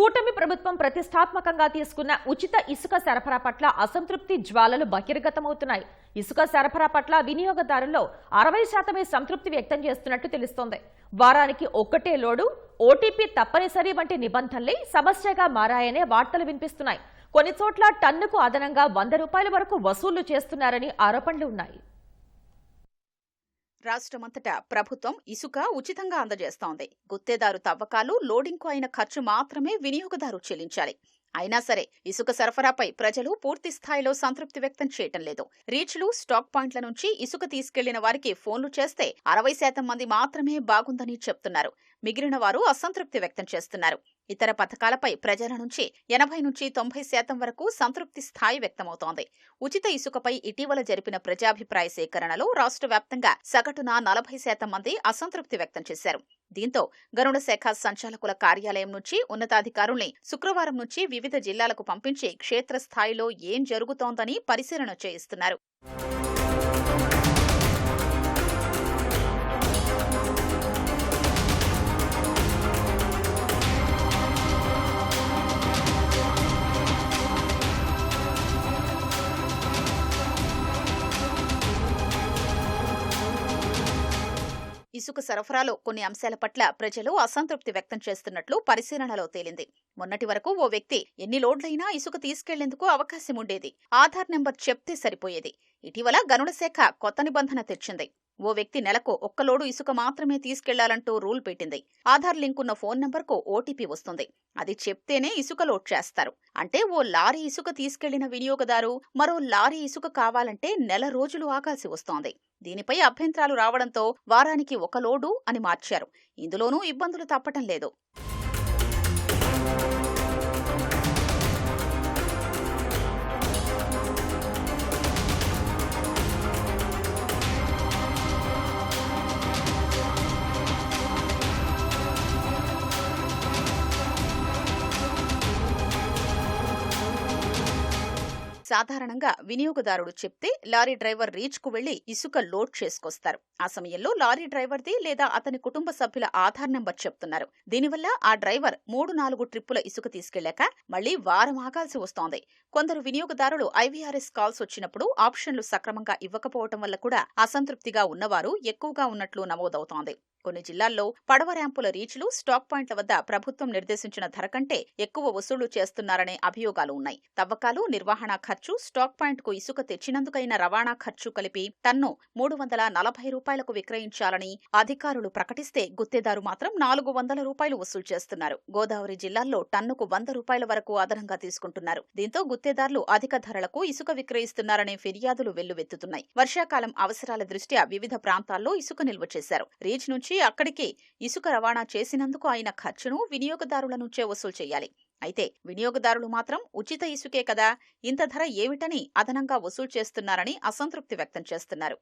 కూటమి ప్రభుత్వం ప్రతిష్టాత్మకంగా తీసుకున్న ఉచిత ఇసుక సరఫరా పట్ల అసంతృప్తి జ్వాలలు బహిర్గతమవుతున్నాయి. ఇసుక సరఫరా పట్ల వినియోగదారుల్లో అరవై శాతమే సంతృప్తి వ్యక్తం చేస్తున్నట్టు తెలుస్తోంది. వారానికి ఒక్కటే లోడు ఓటీపీ తప్పనిసరి వంటి నిబంధనలే సమస్యగా మారాయనే వార్తలు వినిపిస్తున్నాయి. కొన్ని చోట్ల టన్నుకు అదనంగా వంద రూపాయల వరకు వసూళ్ళు చేస్తున్నారని ఆరోపణలు ఉన్నాయి. రాష్ట్రమంతటా ప్రభుత్వం ఇసుక ఉచితంగా అందజేస్తోంది. గుత్తేదారు తవ్వకాలు లోడింగ్కు అయిన ఖర్చు మాత్రమే వినియోగదారు చెల్లించాలి. అయినా సరే ఇసుక సరఫరాపై ప్రజలు పూర్తి స్థాయిలో సంతృప్తి వ్యక్తం చేయటం లేదు. రీచ్లు స్టాక్ పాయింట్ల నుంచి ఇసుక తీసుకెళ్ళిన వారికి ఫోన్లు చేస్తే అరవై శాతం మంది మాత్రమే బాగుందని చెప్తున్నారు. మిగిలిన వారు అసంతృప్తి వ్యక్తం చేస్తున్నారు. ఇతర పథకాలపై ప్రజల నుంచి ఎనభై నుంచి తొంభై శాతం వరకు సంతృప్తి స్థాయి వ్యక్తమవుతోంది. ఉచిత ఇసుకపై ఇటీవల జరిపిన ప్రజాభిప్రాయ సేకరణలో రాష్ట్ర వ్యాప్తంగా సగటున నలభై శాతం మంది అసంతృప్తి వ్యక్తం చేశారు. దీంతో గరుడ శాఖ సంచాలకుల కార్యాలయం నుంచి ఉన్నతాధికారుల్ని శుక్రవారం నుంచి వివిధ జిల్లాలకు పంపించి క్షేత్రస్థాయిలో ఏం జరుగుతోందని పరిశీలన చేయిస్తున్నారు. ఇసుక సరఫరాలో కొన్ని అంశాల పట్ల ప్రజలు అసంతృప్తి వ్యక్తం చేస్తున్నట్లు పరిశీలనలో తేలింది. మొన్నటి వరకు ఓ వ్యక్తి ఎన్ని లోడ్లైనా ఇసుక తీసుకెళ్ళేందుకు అవకాశం ఉండేది ఆధార్ నెంబర్ చెప్తే సరిపోయేది. ఇటీవల గనుల శాఖ కొత్త నిబంధన తెచ్చింది. ఓ వ్యక్తి నెలకు ఒక్క లోడు ఇసుక మాత్రమే తీసుకెళ్ళాలంటూ రూల్ పెట్టింది. ఆధార్ లింక్ ఉన్న ఫోన్ నెంబర్కు ఓటీపీ వస్తుంది. అది చెప్తేనే ఇసుక లోడ్ చేస్తారు. అంటే ఓ లారీ ఇసుక తీసుకెళ్ళిన వినియోగదారు మరో లారీ ఇసుక కావాలంటే నెల రోజులు ఆగాల్సి వస్తోంది. దీనిపై అభ్యంతరాలు రావడంతో వారానికి ఒక లోడు అని మార్చారు. ఇందులోనూ ఇబ్బందులు తప్పటం లేదు. సాధారణంగా వినియోగదారుడు చెప్తే లారీ డ్రైవర్ రీచ్కు వెళ్ళి ఇసుక లోడ్ చేసుకొస్తారు. ఆ సమయంలో లారీ డ్రైవర్ది లేదా అతని కుటుంబ సభ్యుల ఆధార్ నెంబర్ చెప్తున్నారు. దీనివల్ల ఆ డ్రైవర్ మూడు నాలుగు ట్రిప్పుల ఇసుక తీసుకెళ్ళాక మళ్ళీ వారం ఆగాల్సి వస్తోంది. కొందరు వినియోగదారులు ఐవీఆర్ఎస్ కాల్స్ వచ్చినప్పుడు ఆప్షన్లు సక్రమంగా ఇవ్వకపోవటం వల్ల కూడా అసంతృప్తిగా ఉన్నవారు ఎక్కువగా ఉన్నట్లు నమోదవుతోంది. కొన్ని జిల్లాల్లో పడవ ర్యాంపుల రీచ్లు స్టాక్ పాయింట్ల వద్ద ప్రభుత్వం నిర్దేశించిన ధర కంటే ఎక్కువ వసూళ్ళు చేస్తున్నారనే అభియోగాలు ఉన్నాయి. తవ్వకాలు నిర్వహణ ఖర్చు స్టాక్ పాయింట్కు ఇసుక తెచ్చినందుకైన రవాణా ఖర్చు కలిపి టన్ను మూడు వందల నలభై రూపాయలకు విక్రయించాలని అధికారులు ప్రకటిస్తే గుత్తేదారు మాత్రం నాలుగు వందల రూపాయలు వసూలు చేస్తున్నారు. గోదావరి జిల్లాల్లో టన్నుకు వంద రూపాయల వరకు అదనంగా తీసుకుంటున్నారు. దీంతో గుత్తేదారులు అధిక ధరలకు ఇసుక విక్రయిస్తున్నారనే ఫిర్యాదులు వెల్లువెత్తుతున్నాయి. వర్షాకాలం అవసరాల దృష్ట్యా వివిధ ప్రాంతాల్లో ఇసుక నిల్వ చేశారు. రీచ్ నుంచి అక్కడికి ఇసుక రవాణా చేసినందుకు అయిన ఖర్చును వినియోగదారుల నుంచే వసూలు చేయాలి. అయితే వినియోగదారులు మాత్రం ఉచిత ఇసుకే కదా ఇంత ధర ఏమిటని అదనంగా వసూలు చేస్తున్నారని అసంతృప్తి వ్యక్తం చేస్తున్నారు.